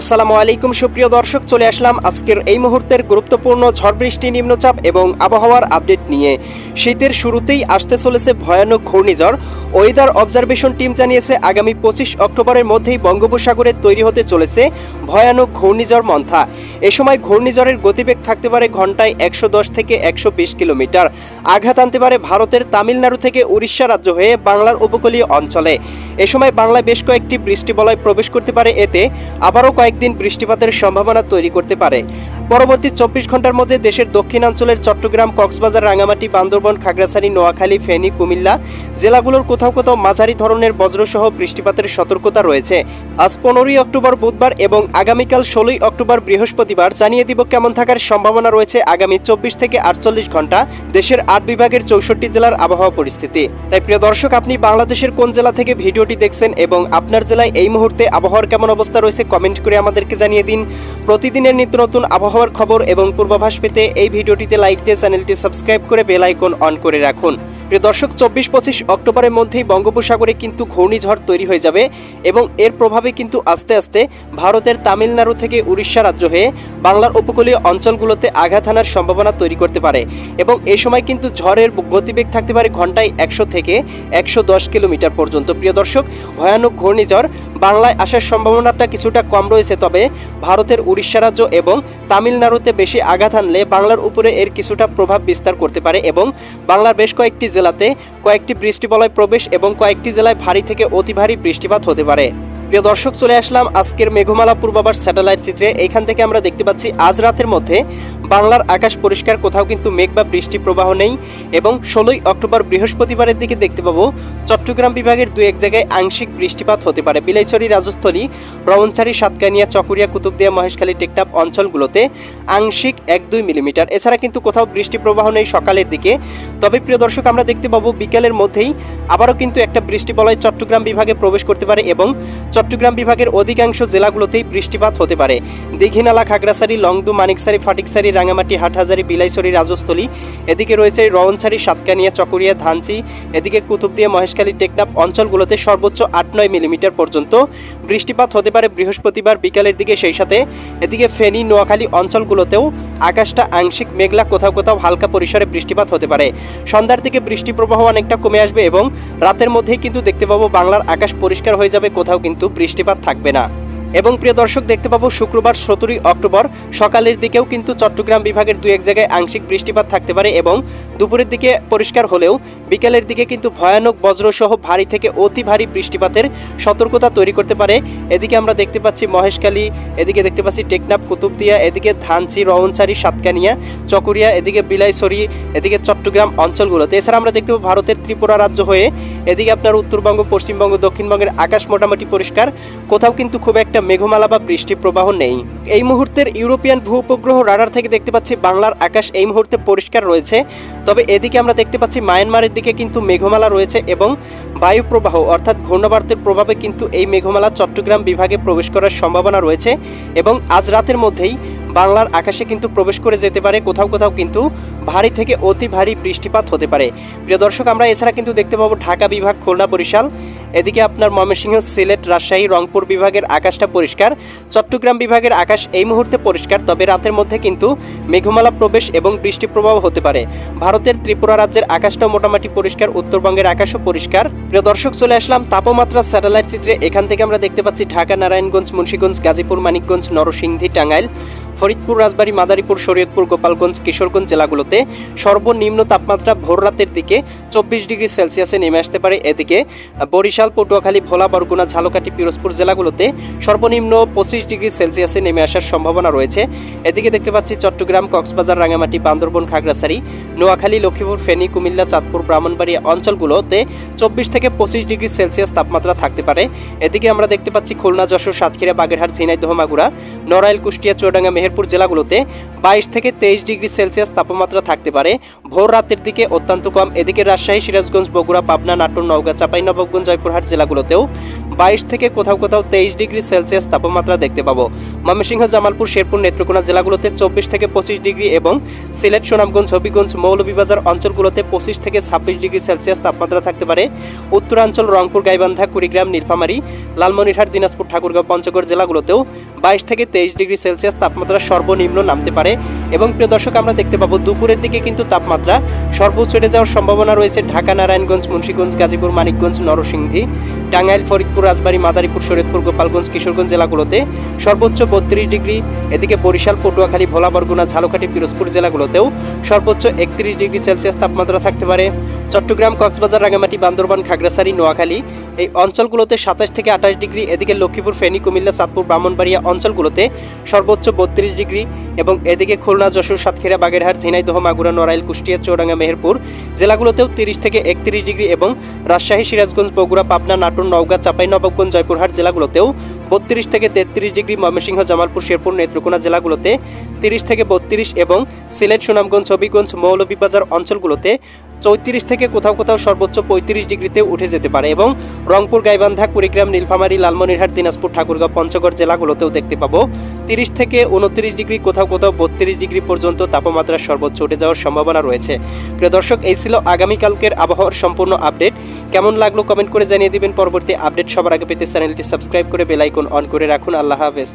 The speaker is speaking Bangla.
আসসালামু আলাইকুম, সুপ্রিয় দর্শক, চলে আসলাম আজকের এই মুহূর্তের গুরুত্বপূর্ণ ঝড় বৃষ্টি নিম্নচাপ এবং আবহাওয়ার আপডেট নিয়ে। শীতের শুরুতেই আসতে চলেছে ভয়ানক ঘূর্ণিঝড়। ওয়েদার অবজারভেশন টিম জানিয়েছে, আগামী পঁচিশ অক্টোবরের মধ্যেই বঙ্গোপসাগরে তৈরি হতে চলেছে ভয়ানক ঘূর্ণিঝড় মন্থা। এ সময় ঘূর্ণিঝড়ের গতিবেগ থাকতে পারে ঘন্টায় একশো দশ থেকে একশো বিশ কিলোমিটার। আঘাত আনতে পারে ভারতের তামিলনাড়ু থেকে উড়িষ্যা রাজ্য হয়ে বাংলার উপকূলীয় অঞ্চলে। এ সময় বাংলায় বেশ কয়েকটি বৃষ্টি বৃষ্টিবলয় প্রবেশ করতে পারে এতে। আবারও কয়েকদিন বৃষ্টিপাতের সম্ভাবনা তৈরি করতে পারে। পরবর্তী চব্বিশ ঘণ্টার মধ্যে দেশের দক্ষিণাঞ্চলের চট্টগ্রাম, কক্সবাজার রাঙামাটি বান্দরবন, খাগড়াছড়ি, নোয়াখালী, ফেনী, কুমিল্লা জেলাগুলোর কোথাও কোথাও মাঝারি ধরনের বজ্রসহ বৃষ্টিপাতের সতর্কতা রয়েছে। আজ পনেরোই অক্টোবর বুধবার এবং আগামীকাল ষোলোই অক্টোবর বৃহস্পতিবার জানিয়ে দিব কেমন থাকার সম্ভাবনা রয়েছে আগামী চব্বিশ থেকে আটচল্লিশ ঘণ্টা দেশের আট বিভাগের চৌষট্টি জেলার আবহাওয়া পরিস্থিতি। তাই প্রিয় দর্শক, আপনি বাংলাদেশের কোন জেলা থেকে ভিডিওটি দেখছেন এবং আপনার জেলায় এই মুহূর্তে আবহাওয়ার কেমন অবস্থা রয়েছে, কমেন্ট করে আমাদেরকে জানিয়ে দিন। প্রতিদিনের নিত্য নতুন আবহাওয়ার খবর এবং পূর্বাভাস পেতে এই ভিডিওটিতে লাইক দিয়ে চ্যানেলটি সাবস্ক্রাইব করে বেল আইকন অন করে রাখুন। প্রিয় দর্শক, চব্বিশ পঁচিশ অক্টোবরের মধ্যেই বঙ্গোপসাগরে কিন্তু ঘূর্ণিঝড় তৈরি হয়ে যাবে এবং এর প্রভাবে কিন্তু আস্তে আস্তে ভারতের তামিলনাড়ু থেকে উড়িষ্যা রাজ্য হয়ে বাংলার উপকূলীয় অঞ্চলগুলোতে আঘাত হানার সম্ভাবনা তৈরি করতে পারে এবং এই সময় কিন্তু ঝড়ের গতিবেগ থাকতে পারে ঘন্টায় একশো থেকে একশো দশ কিলোমিটার পর্যন্ত। প্রিয় দর্শক, ভয়ানক ঘূর্ণিঝড় বাংলায় আসার সম্ভাবনাটা কিছুটা কম রয়েছে, তবে ভারতের উড়িষ্যা রাজ্য এবং তামিলনাড়ুতে বেশি আঘাত হানলে বাংলার উপরে এর কিছুটা প্রভাব বিস্তার করতে পারে এবং বাংলার বেশ কয়েকটি জেলাতে কয়েকটি বৃষ্টিবলয় প্রবেশ এবং কয়েকটি জেলায় ভারী থেকে অতি ভারী বৃষ্টিপাত হতে পারে। প্রিয় দর্শক, চলে আসলাম আজকের মেঘমালা পূর্বাবার স্যাটেলাইট চিত্রে। এইখান থেকে আমরা দেখতে পাচ্ছি, আজ রাতের মধ্যে বাংলার আকাশ পরিষ্কার, কোথাও কিন্তু মেঘ বা বৃষ্টি প্রবাহ নেই এবং ষোলোই অক্টোবর বৃহস্পতিবারের দিকে দেখতে পাবো, চট্টগ্রাম বিভাগের দু এক জায়গায় আংশিক বৃষ্টিপাত হতে পারে। বিলাইছড়ি রাজস্থলী রমনছাড়ি সাতকানিয়া, চকুরিয়া, কুতুবদিয়া, মহেশখালী টেকটাপ অঞ্চলগুলোতে আংশিক এক দুই মিলিমিটার। এছাড়া কিন্তু কোথাও বৃষ্টি প্রবাহ নেই সকালের দিকে। তবে প্রিয় দর্শক, আমরা দেখতে পাবো বিকেলের মধ্যেই আবারও কিন্তু একটা বৃষ্টি বলয় চট্টগ্রাম বিভাগে প্রবেশ করতে পারে এবং চট্টগ্রাম বিভাগের অধিকাংশ জেলাগুলোতেই বৃষ্টিপাত হতে পারে। দীঘিনালা, খাগড়াছড়ি, লংদু, মানিকসারি, ফাটিকসারি রাঙামাটি হাটহাজারি, বিলাইছড়ি, রাজস্থলী, এদিকে রয়েছে রওনছাড়ি, সাতকানিয়া, চকরিয়া ধানচি এদিকে কুতুবদিয়া, মহেশখালী, টেকনাফ অঞ্চলগুলোতে সর্বোচ্চ আট নয় মিলিমিটার পর্যন্ত বৃষ্টিপাত হতে পারে বৃহস্পতিবার বিকালের দিকে সেই সাথে। এদিকে ফেনী, নোয়াখালী অঞ্চলগুলোতেও আকাশটা আংশিক মেঘলা, কোথাও কোথাও হালকা পরিসরে বৃষ্টিপাত হতে পারে। সন্ধ্যার দিকে বৃষ্টি প্রবাহ অনেকটা কমে আসবে এবং রাতের মধ্যেই কিন্তু দেখতে পাবো বাংলার আকাশ পরিষ্কার হয়ে যাবে, কোথাও কিন্তু বৃষ্টিপাত থাকবে না। এবং প্রিয় দর্শক, দেখতে পাবো শুক্রবার সতেরোই অক্টোবর। সকালের দিকেও কিন্তু চট্টগ্রাম বিভাগের দু এক জায়গায় আংশিক বৃষ্টিপাত থাকতে পারে এবং দুপুরের দিকে পরিষ্কার হলেও বিকেলের দিকে কিন্তু ভয়ানক বজ্রসহ ভারী থেকে অতি ভারী বৃষ্টিপাতের সতর্কতা তৈরি করতে পারে। এদিকে আমরা দেখতে পাচ্ছি মহেশখালী, এদিকে দেখতে পাচ্ছি টেকনাফ, কুতুবদিয়া, এদিকে ধানচি রওনচারি সাতকানিয়া, চকরিয়া, এদিকে বিলাইছড়ি, এদিকে চট্টগ্রাম অঞ্চলগুলোতে। এছাড়া আমরা দেখতে পাবো ভারতের ত্রিপুরা রাজ্য হয়ে এদিকে আপনার উত্তরবঙ্গ, পশ্চিমবঙ্গ, দক্ষিণবঙ্গের আকাশ মোটামুটি পরিষ্কার। কোথাও কিন্তু খুব একটা মেঘমালা বা বৃষ্টি প্রবাহ নেই। এই মুহূর্তের ইউরোপিয়ান ভূ উপগ্রহ রাডার থেকে দেখতে পাচ্ছি বাংলার আকাশ এই মুহূর্তে পরিষ্কার রয়েছে। তবে এদিকে আমরা দেখতে পাচ্ছি মায়ানমারের দিকে কিন্তু মেঘমালা রয়েছে এবং বায়ু প্রবাহ অর্থাৎ ঘূর্ণাবর্তের প্রভাবে কিন্তু এই মেঘমালা চট্টগ্রাম বিভাগে প্রবেশ করার সম্ভাবনা রয়েছে এবং আজ রাতের মধ্যেই বাংলার আকাশে কিন্তু প্রবেশ করে যেতে পারে, কোথাও কোথাও কিন্তু ভারী থেকে অতি ভারী বৃষ্টিপাত হতে পারে। প্রিয় দর্শক, আমরা এছাড়া কিন্তু দেখতে পাবো ঢাকা বিভাগ, খুলনা বরিশাল। এদিকে আপনার ময়মনসিংহ, সিলেট, রাজশাহী, রংপুর বিভাগের আকাশটা পরিষ্কার। চট্টগ্রাম বিভাগের আকাশ এই মুহূর্তে পরিষ্কার, তবে রাতের মধ্যে কিন্তু মেঘমালা প্রবেশ এবং বৃষ্টি প্রবাহ হতে পারে। ভারতের ত্রিপুরা রাজ্যের আকাশটাও মোটামুটি পরিষ্কার, উত্তরবঙ্গের আকাশও পরিষ্কার। প্রিয় দর্শক, চলে আসলাম তাপমাত্রা স্যাটেলাইট চিত্রে। এখান থেকে আমরা দেখতে পাচ্ছি ঢাকা, নারায়ণগঞ্জ, মুন্সীগঞ্জ, গাজীপুর, মানিকগঞ্জ, নরসিংদী, টাঙ্গাইল। ফরিদপুর রাজবাড়ী, মাদারীপুর, শরীয়তপুর, গোপালগঞ্জ, কিশোরগঞ্জ জেলাগুলোতে সর্বনিম্ন তাপমাত্রা ভোর রাতের দিকে চব্বিশ ডিগ্রি সেলসিয়াসে নেমে আসতে পারে। এদিকে বরিশাল, পটুয়াখালী, ভোলা, বরগুনা, ঝালকাঠি, পিরোজপুর জেলাগুলোতে সর্বনিম্ন পঁচিশ ডিগ্রি সেলসিয়াসে নেমে আসার সম্ভাবনা রয়েছে। এদিকে দেখতে পাচ্ছি চট্টগ্রাম, কক্সবাজার রাঙামাটি বান্দরবন, খাগড়াছড়ি, নোয়াখালী, লক্ষ্মীপুর, ফেনী, কুমিল্লা, চাঁদপুর, ব্রাহ্মণবাড়িয়া অঞ্চলগুলোতে চব্বিশ থেকে পঁচিশ ডিগ্রি সেলসিয়াস তাপমাত্রা থাকতে পারে। এদিকে আমরা দেখতে পাচ্ছি খুলনা, যশোর, সাতক্ষীরা, বাগেরহাট, ঝিনাইদহ, মাগুরা, নড়াইল, কুষ্টিয়া, চুয়াডাঙ্গা মেহের মেহেরপুর জেলাগুলোতে বাইশ থেকে তেইশ ডিগ্রি সেলসিয়াস তাপমাত্রা থাকতে পারে। ভোর রাতের দিকে অত্যন্ত কম। এদিকে রাজশাহী, সিরাজগঞ্জ, বগুড়া, পাবনা, নাটোর, নওগাঁ, চাঁপাইনবাবগঞ্জ, জয়পুরহাট জেলাগুলোতেও বাইশ থেকে কোথাও কোথাও তেইশ ডিগ্রি সেলসিয়াস তাপমাত্রা দেখতে পাবো। ময়মনসিংহ, জামালপুর, শেরপুর, নেত্রকোনা জেলাগুলোতে চব্বিশ থেকে পঁচিশ ডিগ্রি এবং সিলেট, সুনামগঞ্জ, হবিগঞ্জ, মৌলভীবাজার অঞ্চলগুলোতে পঁচিশ থেকে ছাব্বিশ ডিগ্রি সেলসিয়াস তাপমাত্রা থাকতে পারে। উত্তরাঞ্চল, রংপুর, গাইবান্ধা, কুড়িগ্রাম, নীলফামারী, লালমনিরহাট, দিনাজপুর, ঠাকুরগাঁও, পঞ্চগড় জেলাগুলোতেও বাইশ থেকে তেইশ ডিগ্রি সেলসিয়াস তাপমাত্রা সর্বনিম্ন নামতে পারে এবং প্রিয় দর্শক, আমরা দেখতে পাবো দুপুরের দিকে কিন্তু তাপমাত্রা সর্বোচ্চ চড়ে যাওয়ার সম্ভাবনা রয়েছে ঢাকা, নারায়ণগঞ্জ, মুন্সীগঞ্জ, গাজীপুর, মানিকগঞ্জ, নরসিংদী, টাঙ্গাইল, ফরিদপুর, রাজবাড়ী, মাদারীপুর, শরীয়তপুর, গোপালগঞ্জ, কিশোরগঞ্জ জেলাগুলোতে সর্বোচ্চ বত্রিশ ডিগ্রি, এদিকে বরিশাল, পটুয়াখালী, ভোলা, বরগুনা, ঝালকাঠি, পিরোজপুর জেলাগুলোতেও সর্বোচ্চ একত্রিশ ডিগ্রি সেলসিয়াস তাপমাত্রা থাকতে পারে। চট্টগ্রাম, কক্সবাজার রাঙামাটি বান্দরবান, খাগড়াছড়ি, নোয়াখালী এই অঞ্চলগুলোতে সাতাশ থেকে আঠাশ ডিগ্রি, এদিকে লক্ষ্মীপুর, ফেনী, কুমিল্লা, চাঁদপুর, ব্রাহ্মণবাড়িয়া অঞ্চলগুলোতে সর্বোচ্চ বত্রিশ ডিগ্রি এবং এদিকে খুলনা, যশোর, সাতক্ষীরা, বাগেরহাট ঝিনাইদহ মাগুরা, নড়াইল, কুষ্টিয়া চৌরাঙ্গা মেহেরপুর জেলাগুলোতেও তিরিশ থেকে একত্রিশ ডিগ্রি এবং রাজশাহী, সিরাজগঞ্জ, বগুড়া, পাবনা, নাটোর, নওগাঁ চাঁপাইনবাবগঞ্জ জয়পুরহাট জেলাগুলোতেও বত্রিশ থেকে তেত্রিশ ডিগ্রি, ময়মনসিংহ, জামালপুর, শেরপুর, নেত্রকোনা জেলাগুলোতে তিরিশ থেকে বত্রিশ এবং সিলেট, সুনামগঞ্জ, হবিগঞ্জ, মৌলভীবাজার অঞ্চলগুলোতে চৌত্রিশ থেকে কোথাও কোথাও সর্বোচ্চ পঁয়ত্রিশ ডিগ্রিতে উঠে যেতে পারে এবং রংপুর, গাইবান্ধা, কুড়িগ্রাম, নীলফামারী, লালমনিরহাট, দিনাজপুর, ঠাকুরগাঁও, পঞ্চগড় জেলাগুলোতেও দেখতে পাবো। তিরিশ থেকে উনত্রিশ ডিগ্রি, কোথাও কোথাও বত্রিশ ডিগ্রি পর্যন্ত তাপমাত্রা সর্বোচ্চ উঠে যাওয়ার সম্ভাবনা রয়েছে। প্রিয় দর্শক, এই ছিল আগামীকালকের আবহাওয়ার সম্পূর্ণ আপডেট। কেমন লাগল কমেন্ট করে জানিয়ে দিবেন। পরবর্তী আপডেট সবার আগে পেতে চ্যানেলটি সাবস্ক্রাইব করে বেলাইকন অন করে রাখুন। আল্লাহ হাফেজ।